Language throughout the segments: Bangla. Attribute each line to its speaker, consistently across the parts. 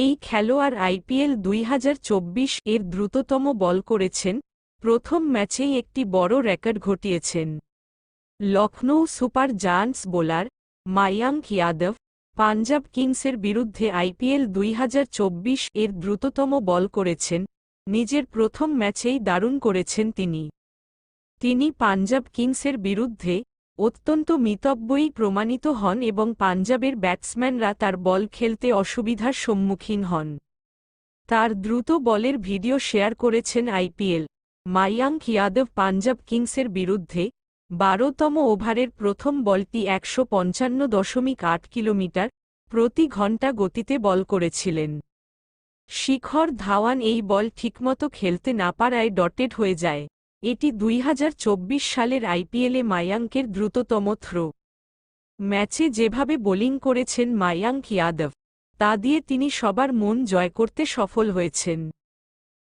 Speaker 1: এই খেলোয়াড় আইপিএল দুই হাজার চব্বিশ এর দ্রুততম বল করেছেন। প্রথম ম্যাচেই একটি বড় record ঘটিয়েছেন। Lucknow super giants bowler Mayank Yadav Punjab কিংসের বিরুদ্ধে আইপিএল দুই হাজার চব্বিশ এর দ্রুততম বল করেছেন। নিজের প্রথম ম্যাচেই দারুণ করেছেন তিনি। তিনি পাঞ্জাব কিংসের বিরুদ্ধে অত্যন্ত মিতব্যয়ী প্রমাণিত হন এবং পাঞ্জাবের ব্যাটসম্যানরা তার বল খেলতে অসুবিধার সম্মুখীন হন। তার দ্রুত বলের ভিডিও শেয়ার করেছেন আইপিএল। মায়াঙ্ক ইয়াদব পাঞ্জাব কিংসের বিরুদ্ধে বারোতম ওভারের প্রথম বলটি একশো পঞ্চান্ন দশমিক আট কিলোমিটার প্রতি ঘণ্টা গতিতে বল করেছিলেন। শিখর ধাওয়ান এই বল ঠিকমতো খেলতে না পারায় ডটেড হয়ে যায়। এটি দুই হাজার চব্বিশ সালের আইপিএলে মায়াঙ্কের দ্রুততম থ্রো। ম্যাচে যেভাবে বোলিং করেছেন মায়াঙ্ক ইয়াদব, তা দিয়ে তিনি সবার মন জয় করতে সফল হয়েছেন।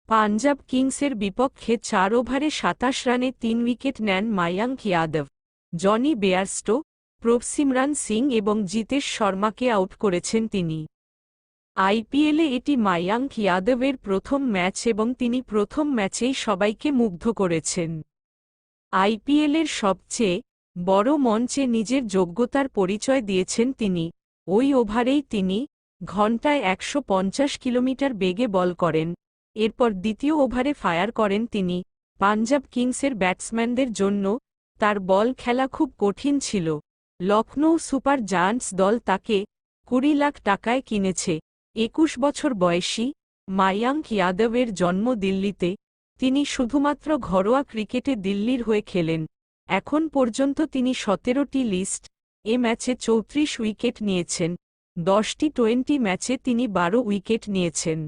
Speaker 1: পাঞ্জাব কিংসের বিপক্ষে চার ওভারে সাতাশ রানে তিন উইকেট নেন মায়াঙ্ক ইয়াদব। জনি বেয়ারস্টো, প্রভসিমরান সিং এবং জিতেশ শর্মাকে আউট করেছেন তিনি। আইপিএলে এটি মায়াঙ্ক ইয়াদবের প্রথম ম্যাচ এবং তিনি প্রথম ম্যাচেই সবাইকে মুগ্ধ করেছেন। আইপিএলের সবচেয়ে বড় মঞ্চে নিজের যোগ্যতার পরিচয় দিয়েছেন তিনি। ওই ওভারেই তিনি ঘণ্টায় একশো পঞ্চাশ কিলোমিটার বেগে বল করেন। এরপর দ্বিতীয় ওভারে ফায়ার করেন তিনি। পাঞ্জাব কিংসের ব্যাটসম্যানদের জন্য তার বল খেলা খুব কঠিন ছিল। লখনৌ সুপার জায়ান্টস দল তাকে কুড়ি লাখ টাকায় কিনেছে। একুশ বছর বয়সী মায়াঙ্ক ইয়াদবের জন্ম দিল্লিতে, তিনি শুধুমাত্র ঘরোয়া ক্রিকেটে দিল্লির হয়ে খেলেন। এখন পর্যন্ত তিনি সতেরোটি লিস্ট এ ম্যাচে চৌত্রিশ উইকেট নিয়েছেন, দশটি টোয়েন্টি ম্যাচে তিনি বারো উইকেট নিয়েছেন।